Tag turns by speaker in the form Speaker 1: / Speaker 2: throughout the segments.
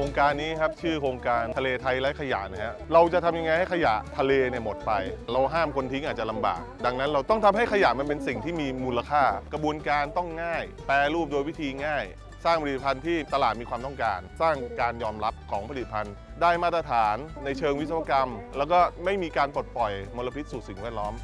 Speaker 1: ครงการนี้ครับชื่อโครงการทะเลไทยไร้ขยะนะฮะเราจะทำยังไงให้ขยะทะเลเนี่ยหมดไป เราห้ามคนทิ้งอาจจะลำบาก ดังนั้นเราต้องทำให้ขยะมันเป็นสิ่งที่มีมูลค่า กระบวนการต้องง่าย แปรรูปโดยวิธีง่าย สร้างผลิตภัณฑ์ที่ตลาดมีความต้องการ สร้างการยอมรับของผลิตภัณฑ์ ได้มาตรฐานในเชิงวิศวกรรม แล้วก็ไม่มีการปลดปล่อยมลพิษสู่สิ่งแวดล้อม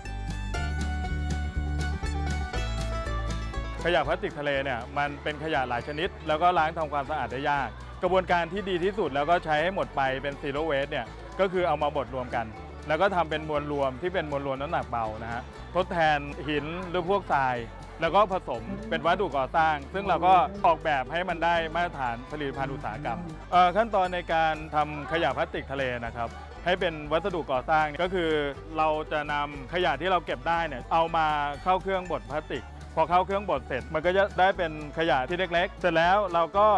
Speaker 2: ขยะพลาสติกทะเลเนี่ยมันเป็นขยะหลายชนิด แล้วก็ล้างทำความสะอาดได้ยาก กระบวนการที่ดีที่สุดแล้วก็ใช้ให้หมดไปเป็นซีโร่เวสเนี่ยก็คือเอามาบดรวมกัน แล้วก็ทำเป็นมวลรวมที่เป็นมวลรวมน้ำหนักเบานะฮะทดแทนหินหรือพวกทราย แล้วก็ผสมเป็นวัสดุก่อสร้าง ซึ่งเราก็ออกแบบให้มันได้มาตรฐานผลิตภัณฑ์อุตสาหกรรมขั้นตอนในการทำขยะพลาสติกทะเลนะครับให้เป็นวัสดุก่อสร้างก็คือเราจะนำขยะที่เราเก็บได้เนี่ยเอามาเข้าเครื่องบดพลาสติก พอเข้าเครื่องบดเสร็จ มันก็จะได้เป็นขยะที่เล็กๆ เสร็จแล้วเราก็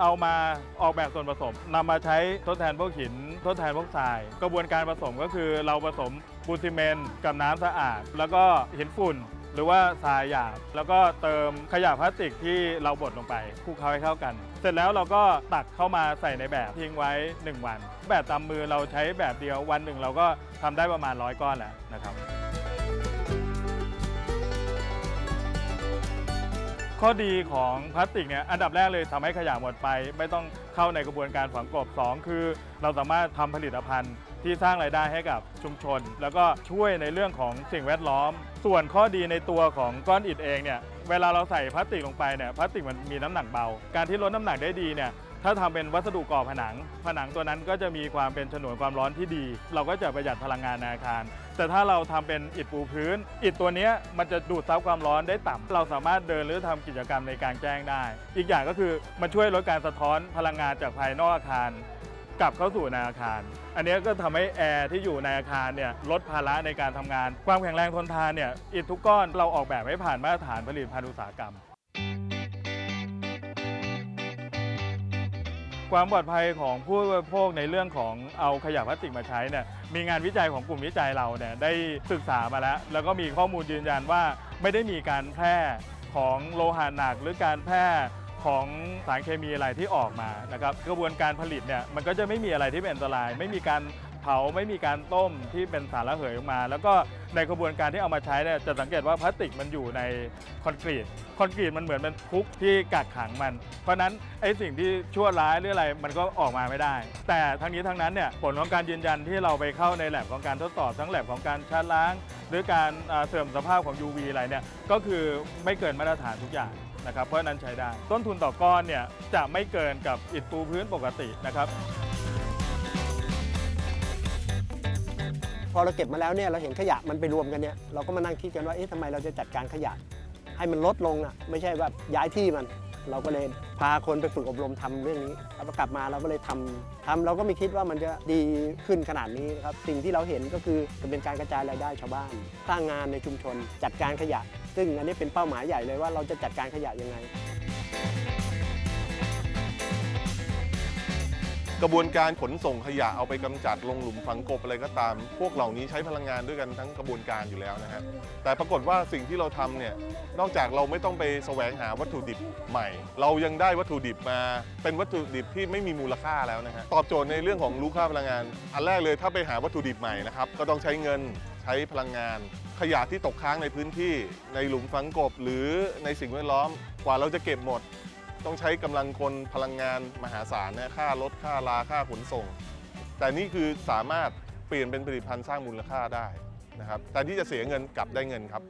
Speaker 2: เอามาออกแบบส่วนผสมนำมาใช้ทดแทนพวกหิน ทดแทนพวกทราย กระบวนการผสมก็คือเราผสมปูนซีเมนต์กับน้ำสะอาด แล้วก็หินฝุ่น หรือว่าทรายหยาบ แล้วก็เติมขยะพลาสติกที่เราบดลงไปคลุกเคล้าให้เข้ากัน เสร็จแล้วเราก็ตักเข้ามาใส่ในแบบทิ้งไว้ 1 วัน แบบตามมือเราใช้แบบเดียววันหนึ่งเราก็ทำได้ประมาณร้อยก้อนแหล้วนะครับ ข้อดีของพลาสติกเนี่ยอันดับแรกเลยทำให้ขยะหมดไป ไม่ต้องเข้าในกระบวนการฝังกลบสองคือ เราสามารถทำผลิตภัณฑ์ที่สร้างรายได้ให้กับชุมชน แล้วก็ช่วยในเรื่องของสิ่งแวดล้อม ส่วนข้อดีในตัวของก้อนอิฐเองเนี่ยเวลาเราใส่พลาสติกลงไปเนี่ยพลาสติกมันมีน้ำหนักเบา การที่ลดน้ำหนักได้ดีเนี่ย ถ้าทำเป็นวัสดุก่อผนัง ผนังตัวนั้นก็จะมีความเป็นฉนวนความร้อนที่ดี เราก็จะประหยัดพลังงานในอาคาร แต่ถ้าเราทำเป็นอิฐปูพื้น อิฐตัวนี้มันจะดูดซับความร้อนได้ต่ำเราสามารถเดินหรือทำกิจกรรมในกลางแจ้งได้ อีกอย่างก็คือมันช่วยลดการสะท้อนพลังงานจากภายนอกอาคารกลับเข้าสู่ในอาคาร อันนี้ก็ทำให้แอร์ที่อยู่ในอาคารเนี่ยลดภาระในการทำงาน ความแข็งแรงทนทานเนี่ยอิฐทุกก้อนเราออกแบบให้ผ่านมาตรฐานผลิตภัณฑ์อุตสาหกรรม ความปลอดภัยของผู้บริโภคในเรื่องของเอาขยะพลาสติกมาใช้เนี่ยมีงานวิจัยของกลุ่มวิจัยเราเนี่ยได้ศึกษามาแล้ว แล้วก็มีข้อมูลยืนยันว่าไม่ได้มีการแพร่ของโลหะหนักหรือการแพร่ของสารเคมีอะไรที่ออกมานะครับกระบวนการผลิตเนี่ยมันก็จะไม่มีอะไรที่เป็นอันตราย ไม่มีการาไม่มีการต้มที่เป็นสารระเหยออกมา แล้วก็ในกระบวนการที่เอามาใช้เนี่ยจะสังเกตว่าพลาสติกมันอยู่ในคอนกรีตคอนกรีตมันเหมือนเป็นคุกที่กักขังมัน เพราะนั้นไอ้สิ่งที่ชั่วร้ายหรืออะไรมันก็ออกมาไม่ได้ แต่ทั้งนี้ทั้งนั้นเนี่ยผลของการยืนยันที่เราไปเข้าในแลบของการทดสอบทั้งแลบของการชาล้าง หรือการเสื่อมสภาพของ UV อะไรเนี่ยก็คือไม่เกินมาตรฐานทุกอย่างนะครับเพราะนั้นใช้ได้ ต้นทุนต่อก้อนเนี่ยจะไม่เกินกับอิฐปูพื้นปกตินะครับ
Speaker 3: พอเราเก็บมาแล้วเนี่ยเราเห็นขยะมันไปรวมกันเนี่ยเราก็มานั่งคิดกันว่าเอ๊ะทำไมเราจะจัดการขยะ ให้มันลดลงอะไม่ใช่ว่าย้ายที่มัน เราก็เลยพาคนไปฝึกอบรมทำเรื่องนี้แล้วกลับมาเราก็เลยทำทำเราก็ไม่คิดว่ามันจะดีขึ้นขนาดนี้นะครับสิ่งที่เราเห็นก็คือจะเป็นการกระจายรายได้ชาวบ้านสร้างงานในชุมชน จัดการขยะ ซึ่งอันนี้เป็นเป้าหมายใหญ่เลยว่าเราจะจัดการขยะยังไง
Speaker 1: กระบวนการขนส่งขยะเอาไปกำจัดลงหลุมฝังกบอะไรก็ตาม พวกเหล่านี้ใช้พลังงานด้วยกันทั้งกระบวนการอยู่แล้วนะฮะแต่ปรากฏว่าสิ่งที่เราทำเนี่ยนอกจากเราไม่ต้องไปแสวงหาวัตถุดิบใหม่ เรายังได้วัตถุดิบมา เป็นวัตถุดิบที่ไม่มีมูลค่าแล้วนะฮะตอบโจทย์ในเรื่องของรู้ค่าพลังงาน อันแรกเลยถ้าไปหาวัตถุดิบใหม่นะครับก็ต้องใช้เงินใช้พลังงาน ขยะที่ตกค้างในพื้นที่ในหลุมฝังกบ หรือในสิ่งแวดล้อมกว่าเราจะเก็บหมด ต้องใช้กำลังคนพลังงานมหาศาลนะค่ารถค่าลาค่าขนส่ง แต่นี่คือสามารถเปลี่ยนเป็นผลิตภัณฑ์สร้างมูลค่าได้นะครับแต่ที่จะเสียเงินกลับได้เงินครับ